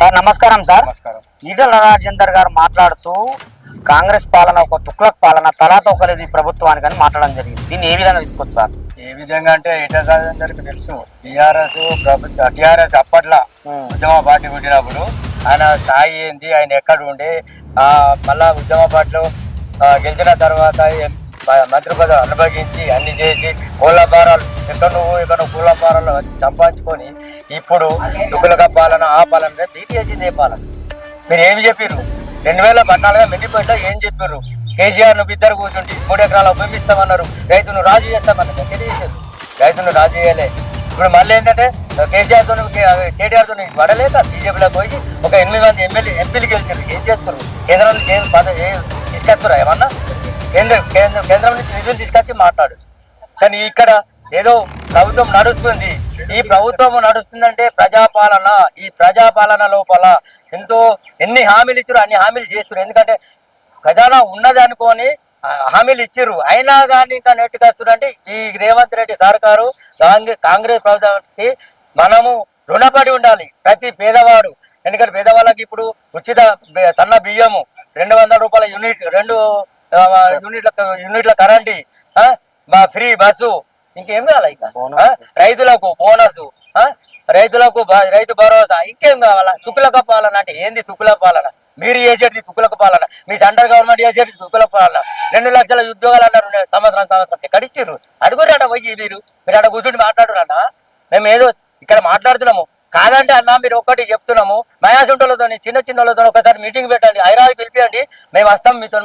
Sir నమస్కారం sir. నమస్కారం. ఈటల రాజేందర్ గారు మాట్లాడుతూ కాంగ్రెస్ పాలన ఒక తుక్లక్ పాలన తలాతో ఒకరిది ప్రభుత్వానికి అని మాట్లాడడం జరిగింది. దీన్ని ఏ విధంగా తీసుకోవచ్చు సార్? ఏ విధంగా అంటే ఇటగారందరికి తెలుసు. టిఆర్ఎస్ ప్రభుత్వ టిఆర్ఎస్ అప్పట్లో ఉద్యమ పార్టీ పుట్టినప్పుడు ఆయన స్థాయి ఏంది ఆయన ఎక్కడ ఉండి ఆ, మళ్ళా ఉద్యమ పార్టీలో గెలిచిన తర్వాత మంత్రి పదవి అనుభవించి అన్ని చేసి కోళ్ళ భారాలు ఎక్కడ నువ్వు ఇక్కడ నువ్వు కోళ్ళ భారాలు సంపాదించుకొని ఇప్పుడు తుకులక పాలన ఆ పాలన బీటీ ఏ పాలన మీరు ఏమి చెప్పారు రెండు వేల పద్నాలుగు మెల్లిపోయిలో ఏం చెప్పారు కేసీఆర్ నువ్వు ఇద్దరు కూర్చుండి మూడు ఎకరాలు ఉపయోగిస్తామన్నారు రైతును రాజు చేస్తామన్నారు. తెలియజేశారు రైతును రాజు చేయలే. ఇప్పుడు మళ్ళీ ఏంటంటే కేసీఆర్తో కేటీఆర్తో పడలేక బీజేపీలో పోయి ఒక ఎనిమిది మంది ఎమ్మెల్యే ఎంపీలు గెలిచారు ఏం చేస్తారు? కేంద్రం నుంచి ఏం పద ఏం తీసుకొస్తారా? ఏమన్నా? కేంద్ర కేంద్ర కేంద్రం నుంచి నిధులు తీసుకొచ్చి మాట్లాడు. కానీ ఇక్కడ ఏదో ప్రభుత్వం నడుస్తుంది. ఈ ప్రభుత్వం నడుస్తుందంటే ప్రజాపాలన ఈ ప్రజాపాలన లోపల ఎంతో ఎన్ని హామీలు ఇచ్చారు అన్ని హామీలు చేస్తున్నారు. ఎందుకంటే ఖజానా ఉన్నది అనుకొని హామీలు ఇచ్చారు. అయినా కానీ ఇంకా నెట్టుకొస్తారు ఈ రేవంత్ రెడ్డి సర్కారు కాంగ్రెస్ ప్రభుత్వానికి మనము రుణపడి ఉండాలి. ప్రతి పేదవాడు ఎందుకంటే పేదవాళ్ళకి ఇప్పుడు ఉచిత సన్న బియ్యము రెండు వందల రూపాయల యూనిట్ రెండు యూనిట్ల యూనిట్ల కరెంటు మా ఫ్రీ బస్సు ఇంకేం కావాలి ఇక? రైతులకు బోనస్? రైతులకు రైతు భరోసా. ఇంకేం కావాలా? తుక్కులక పాలన అంటే ఏంది తుక్కుల పాలన? మీరు చేసేది తుక్కులకు పాలన. మీ సెంట్రల్ గవర్నమెంట్ చేసేది తుక్కుల పాలన. రెండు లక్షల ఉద్యోగాలు అన్నారు సంవత్సరం సంవత్సరం. ఎక్కడిచ్చారు అడుగురు అట పోయి మీరు. మీరు అక్కడ కూర్చుండి మాట్లాడురు అన్న మేము ఏదో ఇక్కడ మాట్లాడుతున్నాము. కాదంటే అన్న మీరు ఒక్కటి చెప్తున్నాము. మయాసుంటోళ్ళతో చిన్న చిన్న వాళ్ళతో ఒకసారి మీటింగ్ పెట్టండి. హైదరాబాద్ పిలిపియండి. మేము వస్తాం మీతో